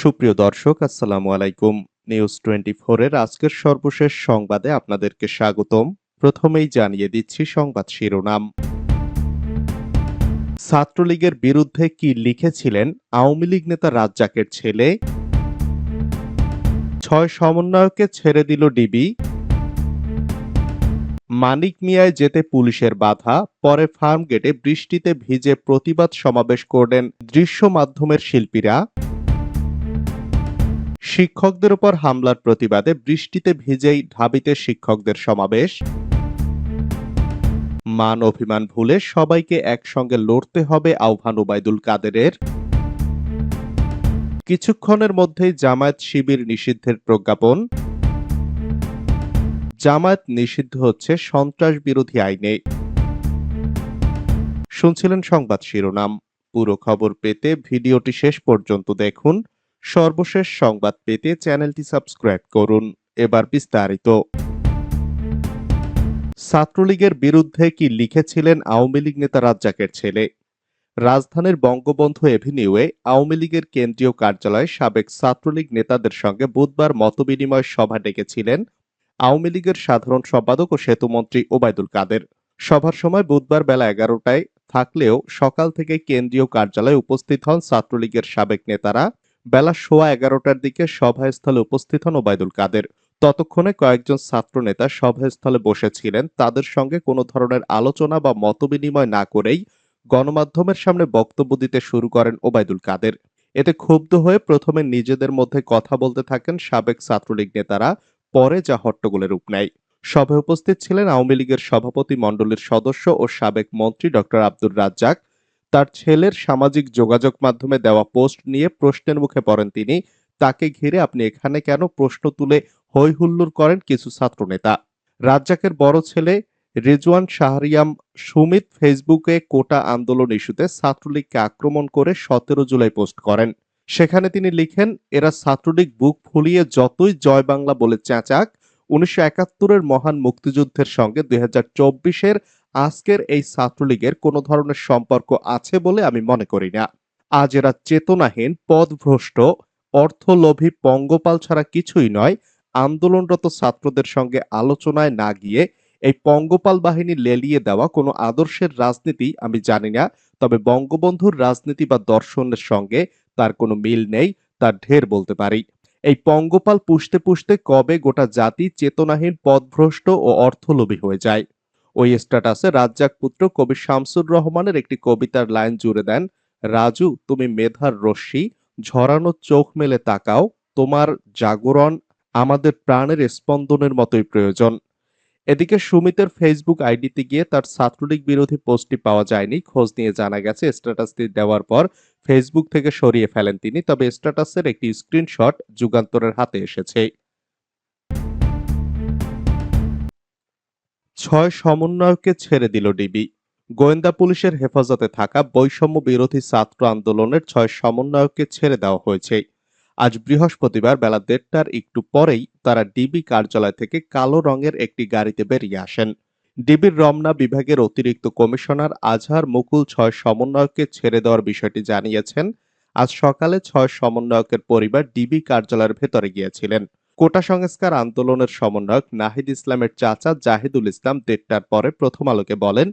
সুপ্রিয় দর্শক, আসসালামু আলাইকুম। নিউজ টোয়েন্টি এর আজকের সর্বশেষ সংবাদে আপনাদেরকে স্বাগতম। প্রথমেই জানিয়ে দিচ্ছি সংবাদ শিরোনাম। ছাত্রলীগের বিরুদ্ধে কি লিখেছিলেন আওয়ামী লীগ নেতা রাজ্জাকের ছেলে? ছয় সমন্বয়কে ছেড়ে দিল ডিবি। মানিক মিয়ায় যেতে পুলিশের বাধা, পরে ফার্ম গেটে বৃষ্টিতে ভিজে প্রতিবাদ সমাবেশ করলেন দৃশ্য মাধ্যমের শিল্পীরা। শিক্ষকদের উপর হামলার প্রতিবাদে বৃষ্টিতে ভিজেই ঢাবিতে শিক্ষকদের সমাবেশ। মান অভিমান ভুলে সবাইকে একসঙ্গে লড়তে হবে আহ্বান ওবায়দুল কাদেরের। কিছুক্ষণের মধ্যেই জামায়াত শিবির নিষিদ্ধের প্রজ্ঞাপন। জামায়াত নিষিদ্ধ হচ্ছে সন্ত্রাস বিরোধী আইনে। শুনছিলেন সংবাদ শিরোনাম। পুরো খবর পেতে ভিডিওটি শেষ পর্যন্ত দেখুন। সর্বশেষ সংবাদ পেতে চ্যানেলটি সাবস্ক্রাইব করুন। এবার বিস্তারিত। ছাত্রলীগের বিরুদ্ধে কি লিখেছিলেন আওয়ামী লীগ নেতা রাজ্জাকের ছেলে? রাজধানীর বঙ্গবন্ধু এভিনিউয়ে আওয়ামী লীগের কেন্দ্রীয় কার্যালয়ে সাবেক ছাত্রলীগ নেতাদের সঙ্গে বুধবার মতবিনিময় সভা ডেকেছিলেন আওয়ামী লীগের সাধারণ সম্পাদক ও সেতুমন্ত্রী ওবায়দুল কাদের। সভার সময় বুধবার বেলা এগারোটায় থাকলেও সকাল থেকে কেন্দ্রীয় কার্যালয়ে উপস্থিত হন ছাত্রলীগের সাবেক নেতারা বেলা সোয়া এগারোটার দিকে সভাস্থলে উপস্থিত হন ওবায়দুল কাদের। ততক্ষণে কয়েকজন ছাত্রনেতা সভাস্থলে বসেছিলেন। তাদের সঙ্গে কোনো ধরনের আলোচনা বা মতবিনিময় না করেই গণমাধ্যমের সামনে বক্তব্য দিতে শুরু করেন ওবায়দুল কাদের। এতে ক্ষুব্ধ হয়ে প্রথমে নিজেদের মধ্যে কথা বলতে থাকেন সাবেক ছাত্রলীগ নেতারা, পরে যা হট্টগোলের রূপ নেয়। সভায় উপস্থিত ছিলেন আওয়ামী লীগের সভাপতি মণ্ডলীর সদস্য ও সাবেক মন্ত্রী ডক্টর আব্দুর রাজ্জাক তার ছেলের সামাজিক যোগাযোগ মাধ্যমে দেওয়া পোস্ট নিয়ে প্রশ্নের মুখে পড়েন তিনি। তাকে ঘিরে আপনি এখানে কেন প্রশ্ন তুলে হৈ হুল্লোড় করেন কিছু ছাত্রনেতা? রাজ্জাকের বড় ছেলে রিজওয়ান শাহরিয়াম সুমিত ফেসবুকে কোটা আন্দোলন ইস্যুতে ছাত্রলীগকে আক্রমণ করে সতেরো জুলাই পোস্ট করেন। সেখানে তিনি লিখেন, এরা ছাত্রলীগ বুক ফুলিয়ে যতই জয় বাংলা বলে চেঁচাক, উনিশশো একাত্তরের মহান মুক্তিযুদ্ধের সঙ্গে দুই হাজার চব্বিশের আজকের এই ছাত্রলীগের কোনো ধরনের সম্পর্ক আছে বলে আমি মনে করি না। আজ এরা চেতনাহীন পদভ্রষ্ট অর্থলোভী পঙ্গপাল ছাড়া কিছুই নয়। আন্দোলনরত ছাত্রদের সঙ্গে আলোচনায় না গিয়ে এই পঙ্গপাল বাহিনী লেলিয়ে দেওয়া কোনো আদর্শের রাজনীতি আমি জানি না, তবে বঙ্গবন্ধুর রাজনীতি বা দর্শনের সঙ্গে তার কোনো মিল নেই তার ঢের বলতে পারি। এই পঙ্গপাল পুষতে পুষতে কবে গোটা জাতি চেতনাহীন পদভ্রষ্ট ও অর্থলোভী হয়ে যায়? ওই স্ট্যাটাসে রাজ্জাক পুত্র কবি শামসুর রহমানের একটি কবিতার লাইন জুড়ে দেন, রাজু, তুমি মেধার রশ্মি, ঝরানো চোখ মেলে তাকাও, তোমার জাগরণ আমাদের প্রাণের স্পন্দনের মতোই প্রয়োজন। এদিকে সুমিতের ফেসবুক আইডিতে গিয়ে তার ছাত্রলীগ বিরোধী পোস্টটি পাওয়া যায়নি, খোঁজ নিয়ে জানা গেছে স্ট্যাটাসটি দেওয়ার পর ফেসবুক থেকে সরিয়ে ফেলেন তিনি, তবে স্ট্যাটাসের একটি স্ক্রিনশট যুগান্তরের হাতে এসেছে। ছয় সমন্বয়ককে ছেড়ে দিল ডিবি। গোয়েন্দা পুলিশের হেফাজতে থাকা বৈষম্য বিরোধী ছাত্র আন্দোলনের ছয় সমন্বয়ককে ছেড়ে দেওয়া হয়েছে। আজ বৃহস্পতিবার বেলা দেড়টার একটু পরেই তারা ডিবি কার্যালয় থেকে কালো রঙের একটি গাড়িতে বেরিয়ে আসেন। ডিবির রমনা বিভাগের অতিরিক্ত কমিশনার আজহার মুকুল ছয় সমন্বয়ককে ছেড়ে দেওয়ার বিষয়টি জানিয়েছেন। আজ সকালে ছয় সমন্বয়কের পরিবার ডিবি কার্যালয়ের ভেতরে গিয়েছিলেন। কোটা সংস্কার আন্দোলনের সমন্বয়ক নাহিদ ইসলামের চাচা জাহিদুল ইসলাম দেড়টার পরে প্রথম আলোকে বলেন,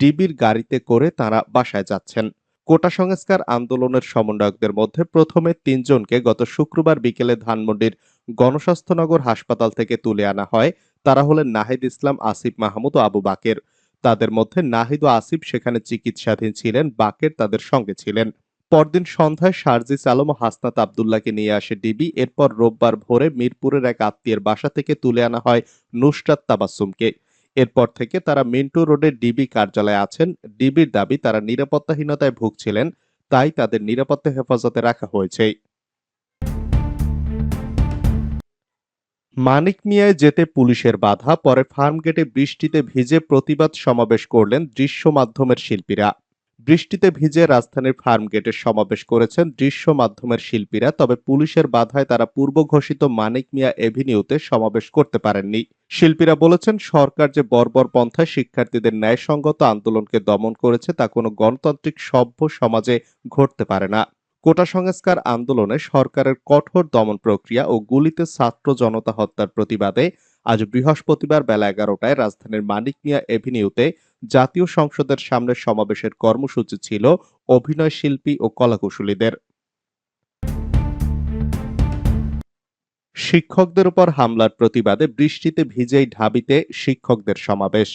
ডিবির গাড়িতে করে তারা বাসায় যাচ্ছেন। কোটা সংস্কার আন্দোলনের সমন্বয়কদের মধ্যে প্রথমে তিনজনকে গত শুক্রবার বিকেলে ধানমন্ডির গণস্বাস্থ্যনগর হাসপাতাল থেকে তুলে আনা হয়। তারা হলেন নাহিদ ইসলাম, আসিফ মাহমুদ ও আবু বাকের। তাদের মধ্যে নাহিদ ও আসিফ সেখানে চিকিৎসাধীন ছিলেন, বাকের তাদের সঙ্গে ছিলেন। পরদিন সন্ধ্যায় শারজিস আলম ও হাসনাত আবদুল্লাহকে নিয়ে আসে ডিবি। এরপর রোববার ভোরে মিরপুরের এক আত্মীয়ের বাসা থেকে তুলে আনা হয় নুসরাত তাবাসুমকে। এরপর থেকে তারা মিন্টু রোডের ডিবি কার্যালয়ে আছেন। ডিবির দাবি, তারা নিরাপত্তাহীনতায় ভুগছিলেন, তাই তাদের নিরাপত্তা হেফাজতে রাখা হয়েছে। মানিক মিয়ায় যেতে পুলিশের বাধা, পরে ফার্মগেটে বৃষ্টিতে ভিজে প্রতিবাদ সমাবেশ করলেন দৃশ্য মাধ্যমের শিল্পীরা। বৃষ্টিতে ভিজে রাজধানীর ফার্মগেটে সমাবেশ করেছেন দৃশ্য মাধ্যমের শিল্পীরা, তবে পুলিশের বাধায় তারা পূর্ব ঘোষিত মানিক মিয়া এভিনিউতে সমাবেশ করতে পারেননি। শিল্পীরা বলেছেন, সরকার যে বর্বর পন্থায় শিক্ষার্থীদের ন্যায়সঙ্গত আন্দোলনকে দমন করেছে, তা কোনো গণতান্ত্রিক সভ্য সমাজে ঘটতে পারে না। কোটা সংস্কার আন্দোলনে সরকারের কঠোর দমন প্রক্রিয়া ও গুলিতে ছাত্র জনতা হত্যার প্রতিবাদে আজ বৃহস্পতিবার বেলা এগারোটায় রাজধানীর মানিক মিয়া এভিনিউতে জাতীয় সংসদের সামনে সমাবেশের কর্মসূচি ছিল অভিনয় শিল্পী ও কলাকুশলীদের। শিক্ষকদের উপর হামলার প্রতিবাদে বৃষ্টিতে ভিজেই ঢাবিতে শিক্ষকদের সমাবেশ।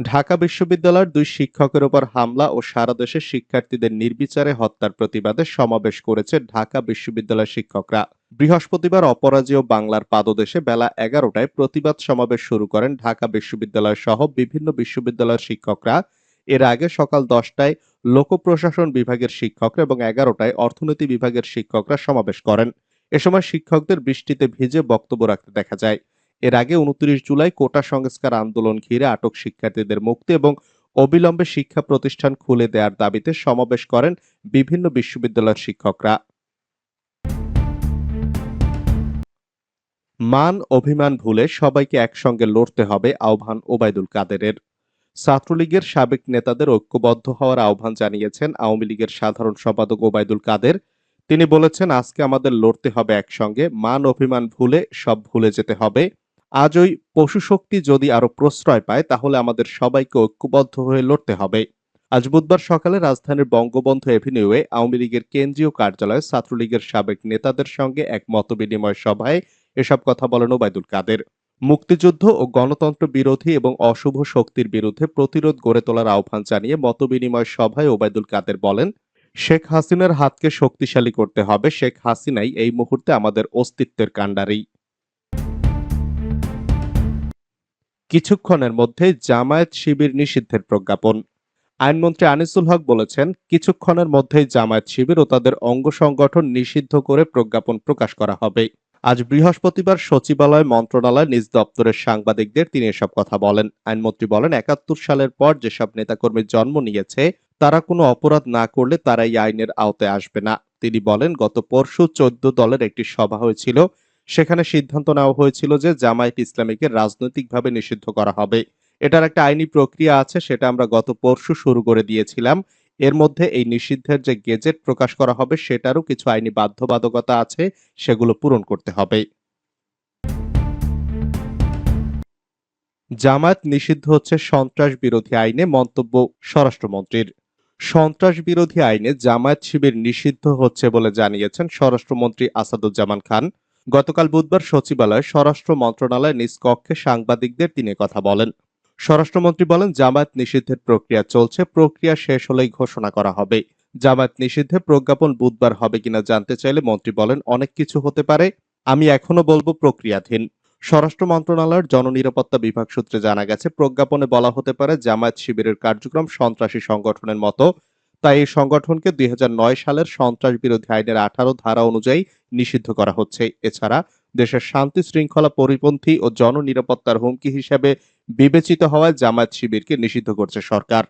ঢাকা বিশ্ববিদ্যালয়ের দুই শিক্ষকের উপর হামলা ও সারা দেশের শিক্ষার্থীদের নির্বিচারে হত্যার প্রতিবাদে সমাবেশ করেছে ঢাকা বিশ্ববিদ্যালয়ের শিক্ষকরা। বৃহস্পতিবার অপরাজেয় বাংলার পাদদেশে বেলা এগারোটায় প্রতিবাদ সমাবেশ শুরু করেন ঢাকা বিশ্ববিদ্যালয় সহ বিভিন্ন বিশ্ববিদ্যালয়ের শিক্ষকরা। এর আগে সকাল দশটায় লোক প্রশাসন বিভাগের শিক্ষকরা এবং এগারোটায় অর্থনীতি বিভাগের শিক্ষকরা সমাবেশ করেন। এ সময় শিক্ষকদের বৃষ্টিতে ভিজে বক্তব্য রাখতে দেখা যায়। এর আগে উনত্রিশ জুলাই কোটা সংস্কার আন্দোলন ঘিরে আটক শিক্ষার্থীদের মুক্তি এবং অবিলম্বে শিক্ষা প্রতিষ্ঠান খুলে দেওয়ার দাবিতে সমাবেশ করেন বিভিন্ন বিশ্ববিদ্যালয়ের শিক্ষকরা। মান অভিমান ভুলে সবাইকে একসঙ্গে লড়তে হবে, আহ্বান ওবায়দুল কাদেরের। ছাত্রলীগের সাবেক নেতাদের ঐক্যবদ্ধ হওয়ার আহ্বান জানিয়েছেন আওয়ামী লীগের সাধারণ সম্পাদক ওবায়দুল কাদের। তিনি বলেছেন, আজকে আমাদের লড়তে হবে একসঙ্গে, মান অভিমান ভুলে সব ভুলে যেতে হবে। আজ ওই পশু শক্তি যদি আরও প্রশ্রয় পায়, তাহলে আমাদের সবাইকে ঐক্যবদ্ধ হয়ে লড়তে হবে। আজ বুধবার সকালে রাজধানীর বঙ্গবন্ধু এভিনিউয়ে আওয়ামী লীগের কেন্দ্রীয় কার্যালয়ে ছাত্রলীগের সাবেক নেতাদের সঙ্গে এক মতবিনিময় সভায় এসব কথা বলেন ওবায়দুল কাদের। মুক্তিযুদ্ধ ও গণতন্ত্র বিরোধী এবং অশুভ শক্তির বিরুদ্ধে প্রতিরোধ গড়ে তোলার আহ্বান জানিয়ে মতবিনিময় সভায় ওবায়দুল কাদের বলেন, শেখ হাসিনার হাতকে শক্তিশালী করতে হবে। শেখ হাসিনাই এই মুহূর্তে আমাদের অস্তিত্বের কাণ্ডারি। কিছুক্ষণের মধ্যে জামায়াত শিবির নিষিদ্ধের প্রজ্ঞাপন। আইনমন্ত্রী আনিসুল হক বলেছেন, কিছুক্ষণের মধ্যেই জামায়াত শিবির ও তাদের অঙ্গ সংগঠন নিষিদ্ধ করে প্রজ্ঞাপন প্রকাশ করা হবে। আজ বৃহস্পতিবার সচিবালয় মন্ত্রণালয়, নিজ দপ্তরের সাংবাদিকদের তিনি এসব কথা বলেন। আইনমন্ত্রী বলেন, একাত্তর সালের পর যেসব নেতাকর্মীর জন্ম নিয়েছে, তারা কোনো অপরাধ না করলে তারা এই আইনের আওতায় আসবে না। তিনি বলেন, গত পরশু চোদ্দ দলের একটি সভা হয়েছিল। সেখানে সিদ্ধান্ত নেওয়া হয়েছিল যে জামায়াত ইসলামীকে রাজনৈতিকভাবে নিষিদ্ধ করা হবে। এটার একটা আইনি প্রক্রিয়া আছে, সেটা আমরা গত পরশু শুরু করে দিয়েছিলাম। এর মধ্যে এই নিষিদ্ধের যে গেজেট প্রকাশ করা হবে, সেটারও কিছু আইনি বাধ্যবাধকতা আছে, সেগুলো পূরণ করতে হবে। জামায়াত নিষিদ্ধ হচ্ছে সন্ত্রাস বিরোধী আইনে মন্তব্য স্বরাষ্ট্রমন্ত্রীর। সন্ত্রাস বিরোধী আইনে জামায়াত শিবির নিষিদ্ধ হচ্ছে বলে জানিয়েছেন স্বরাষ্ট্রমন্ত্রী আসাদুজ্জামান খান। গতকাল বুধবার সচিবালয়ে স্বরাষ্ট্র মন্ত্রণালয় নিজ কক্ষে সাংবাদিকদের তিনি কথা বলেন। স্বরাষ্ট্রমন্ত্রী বলেন, জামায়াত নিষিদ্ধের প্রক্রিয়া চলছে, প্রক্রিয়া শেষ হলেই ঘোষণা করা হবে। জামায়াত নিষিদ্ধে প্রজ্ঞাপন বুধবার হবে কিনা জানতে চাইলে মন্ত্রী বলেন, অনেক কিছু হতে পারে, আমি এখনও বলব প্রক্রিয়াধীন। স্বরাষ্ট্র মন্ত্রণালয়ের জননিরাপত্তা বিভাগ সূত্রে জানা গেছে, প্রজ্ঞাপনে বলা হতে পারে, জামায়াত শিবিরের কার্যক্রম সন্ত্রাসী সংগঠনের মতো। তাই এই সংগঠনকে দুই হাজার নয় সালের সন্ত্রাস বিরোধী আইনের আঠারো ধারা অনুযায়ী নিষিদ্ধ করা হচ্ছে। এছাড়া দেশের শান্তি শৃঙ্খলা পরিপন্থী ও জননিরাপত্তার হুমকি হিসেবে বিবেচিত হওয়ায় জামায়াত শিবিরকে নিষিদ্ধ করছে সরকার।